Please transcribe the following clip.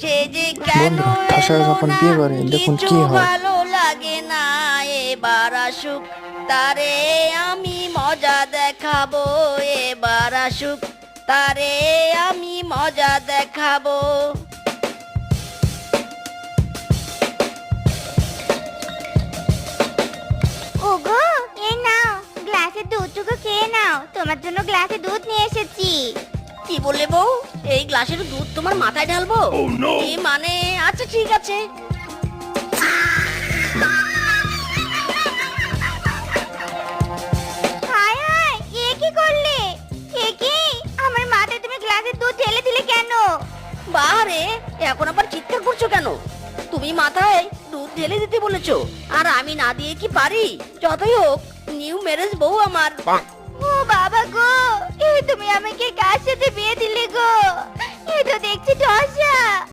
সে যে কেন বন্ধু, যখন বিয়ে করে, দেখুন কি হয়। ভালো লাগে না এবার আসুক তারে আমি মজা দেখাবো এবার আসুক তারে আমি মজা দেখাবো। ওগো এই নাও গ্লাসে দুধটুকু খেয়ে নাও তোমার জন্য গ্লাসে দুধ নিয়ে এসেছি। কি বললে বউ? এই গ্লাসের দুধ তোমার মাথায় ঢালবো? কি মানে? আচ্ছা ঠিক আছে। হায় হায় এ কি করলে? এ কি? আমার মাথায় তুমি গ্লাসে দুধ ঢেলে দিলে কেন? বাহারে এখন আবার চিৎকার করছ কেন? তুমি মাথায় দুধ ঢেলে দিতে বলেছ আর আমি না দিয়ে কি পারি? যতই হোক নিউ ম্যারেজ বউ আমার। ও বাবা গো এ তুমি আমাকে কার